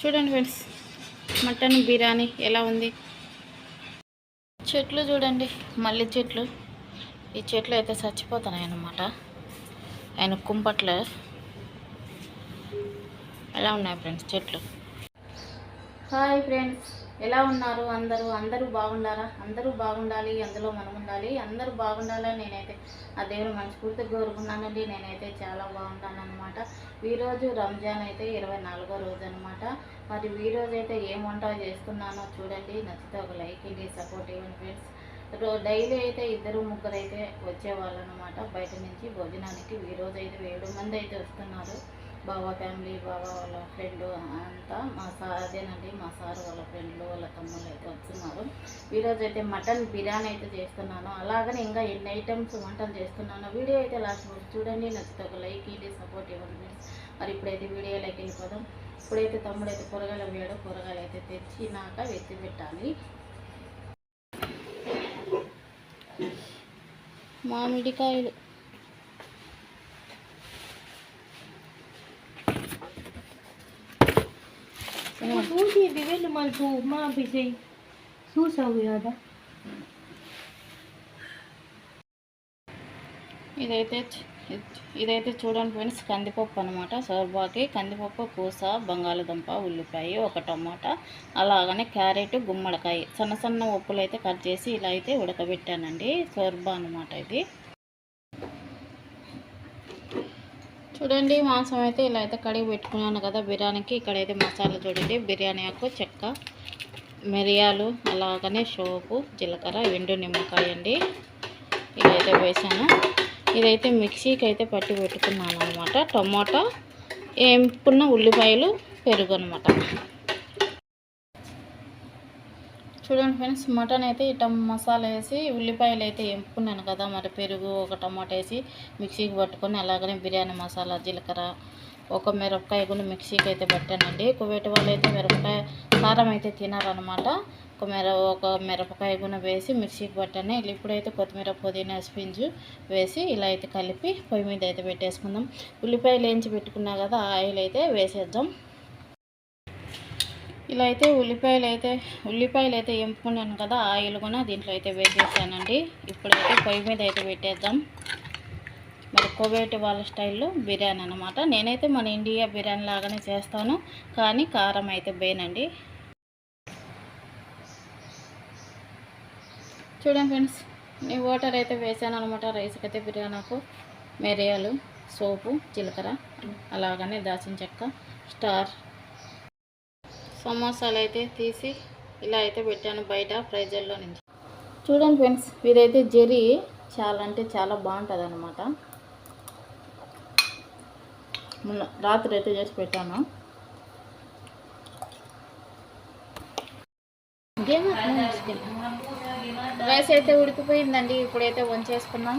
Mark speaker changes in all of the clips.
Speaker 1: చూడండి friends mutton biryani ఎలా ఉంది? చెట్లు చూడండి మల్లె చెట్లు. ఈ చెట్లు అయితే చచ్చిపోతున్నాయి అన్నమాట. ఆయన కుంపట్లో. ఎలా ఉన్నాయి ఫ్రెండ్స్ చెట్లు? Hi friends. ఎలా ఉన్నారు? అందరూ అందరూ బాగుండారా అందరూ బాగుండాలి అందులో మనం ఉండాలి. అందరూ బాగుండాలని నేనైతే ఆ దేవుని మనస్ఫూర్తిగా కోరుకున్నానండి. నేనైతే చాలా బాగుంటాను అనమాట ఈరోజు రంజాన్ అయితే ఇరవై నాలుగో రోజు అనమాట మరి ఈరోజు అయితే ఏం వంట చేస్తున్నానో చూడండి. నచ్చితే ఒక లైక్ ఇండి సపోర్ట్ ఇవ్వండి ఫ్రెండ్స్. డైలీ అయితే ఇద్దరు ముగ్గురు అయితే వచ్చేవాళ్ళు అనమాట బయట నుంచి భోజనానికి ఈరోజు అయితే ఏడు మంది అయితే వస్తున్నారు. బాబా ఫ్యామిలీ బాబా వాళ్ళ ఫ్రెండ్ అంతా మా సార్ అదేనండి మా సార్ వాళ్ళ ఫ్రెండ్లు వాళ్ళ తమ్ముళ్ళు అయితే వస్తున్నారు. ఈరోజు అయితే మటన్ బిర్యానీ అయితే చేస్తున్నాను. అలాగనే ఇంకా ఎన్ని ఐటమ్స్ వంటలు చేస్తున్నాను వీడియో అయితే లాస్ట్ వరకు చూడండి. నచ్చితే ఒక లైక్ ఇది సపోర్ట్ ఇవ్వండి మరి ఇప్పుడైతే వీడియోలోకి వెళ్ళిపోదాం ఇప్పుడైతే తమ్ముడు అయితే కూరగాయలు వేయడు కూరగాయలు అయితే తెచ్చినాక వెత్తి పెట్టాలి. మామిడికాయలు.
Speaker 2: చూసి ఇది వెళ్ళి మనకు ఉప్మా పిసేయి చూసావు కదా
Speaker 1: ఇదైతే ఇదైతే చూడండి ఫ్రెండ్స్ కందిపప్పు అనమాట సోర్బాకి కందిపప్పు పూస బంగాళదుంప ఉల్లిపాయ ఒక టమాటా అలాగనే క్యారెట్ గుమ్మడికాయ. సన్న సన్న ఉప్పులు అయితే కట్ చేసి ఇలా అయితే ఉడకబెట్టానండి. సోర్బా అనమాట ఇది. చూడండి మాంసం అయితే ఇలా అయితే కడిగి పెట్టుకున్నాను కదా బిర్యానీకి. ఇక్కడైతే మసాలా చూడండి బిర్యానీ ఆకు చెక్క మిరియాలు అలాగనే సోపు జీలకర్ర ఎండు నిమ్మకాయ అండి. ఇదైతే వేసాను. ఇదైతే మిక్సీకి అయితే పట్టి పెట్టుకున్నాను అనమాట టమోటా ఏంపున్న ఉల్లిపాయలు పెరుగు అనమాట చూడండి ఫ్రెండ్స్ మటన్ అయితే ఇట మసాలా వేసి ఉల్లిపాయలు అయితే ఎంపుకున్నాను కదా మరి పెరుగు ఒక టమాటా వేసి మిక్సీకి పట్టుకొని అలాగనే బిర్యానీ మసాలా జీలకర్ర ఒక మిరపకాయ కూడా మిక్సీకి అయితే పెట్టానండి. కువేటి వాళ్ళు అయితే మిరపకాయ కారం అయితే తినారనమాట ఒక మిర ఒక మిరపకాయ కూడా వేసి మిక్సీకి పట్టాను. ఇలా ఇప్పుడైతే కొత్తిమీర పుదీనా స్పింజ్ వేసి ఇలా అయితే కలిపి పొయ్యి మీద అయితే పెట్టేసుకుందాం. ఉల్లిపాయలు వేయించి పెట్టుకున్నా కదా ఆయిల్ అయితే వేసేద్దాం. ఇలా అయితే ఉల్లిపాయలు అయితే ఉల్లిపాయలు అయితే ఎంపుకున్నాను కదా ఆయిల్ కూడా దీంట్లో అయితే వేసేసానండి ఇప్పుడైతే పొయ్యి మీద అయితే పెట్టేద్దాం. మరి కోవేటి వాళ్ళ స్టైల్లో బిర్యానీ అనమాట నేనైతే మన ఇండియా బిర్యానీ లాగానే చేస్తాను కానీ కారం అయితే బేనండి చూడండి ఫ్రెండ్స్ నేను వాటర్ అయితే వేసాను అనమాట రైస్కి అయితే బిర్యానీకు మిరియాలు సోపు జీలకర్ర అలాగనే దాచిన చెక్క స్టార్ సమోసాలు అయితే తీసి ఇలా అయితే పెట్టాను బయట ఫ్రైజర్లో నుంచి. చూడండి ఫ్రెండ్స్ ఇదైతే జెరీ చాలా అంటే చాలా బాగుంటుంది అనమాట మొన్న రాత్రి అయితే చేసి పెట్టాను. రైస్ అయితే ఉడికిపోయిందండి ఇప్పుడైతే వంచేసుకున్నాం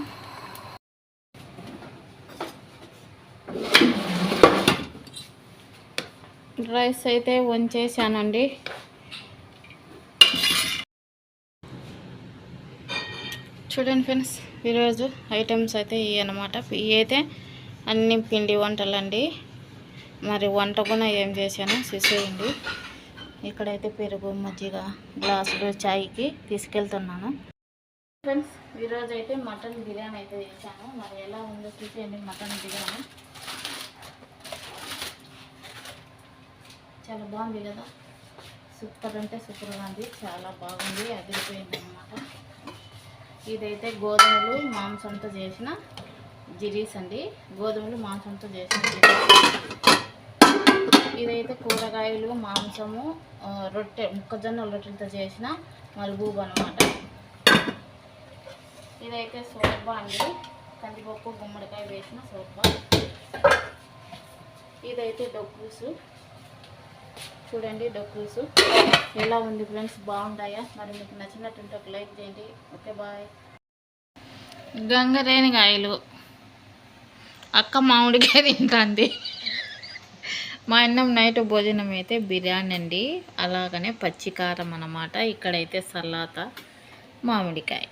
Speaker 1: రైస్ అయితే వంచేసానండి చూడండి ఫ్రెండ్స్ ఈరోజు ఐటమ్స్ అయితే ఇవి అనమాట ఇవి అయితే అన్ని పిండి వంటలండి. మరి వంట కూడా ఏం చేశాను చూసేయండి. ఇక్కడైతే పెరుగు మజ్జిగ గ్లాసులు చాయ్కి తీసుకెళ్తున్నాను. ఫ్రెండ్స్ ఈరోజు అయితే మటన్ బిర్యానీ అయితే చేశాను. మరి ఎలా ఉందో చూసేయండి మటన్ బిర్యానీ. చాలా బాగుంది కదా. సూపర్ అంటే సూపర్గా ఉంది. చాలా బాగుంది. అదిరిపోయింది అనమాట ఇదైతే గోధుమలు మాంసంతో చేసిన జిరీస్ అండి. గోధుమలు మాంసంతో చేసిన ఇదైతే కూరగాయలు మాంసము రొట్టె మొక్కజొన్న రొట్టెలతో చేసిన మల్బూబ్ అనమాట ఇదైతే సోర్బా అండి. కందిపప్పు గుమ్మడికాయ వేసిన సోర్బా. ఇదైతే డొక్కుసు చూడండి డొక్కుసు ఎలా ఉంది ఫ్రెండ్స్? బాగుంటాయా? మరి మీకు నచ్చినట్టుంటే ఒక లైక్ చేయండి. Okay bye. గంగరేణికాయలు అక్క మామిడికాయ తింటుంది. మా అన్నం నైట్ భోజనం అయితే బిర్యానీ అండి. అలాగనే పచ్చికారం అన్నమాట. ఇక్కడైతే సలాత మామిడికాయ.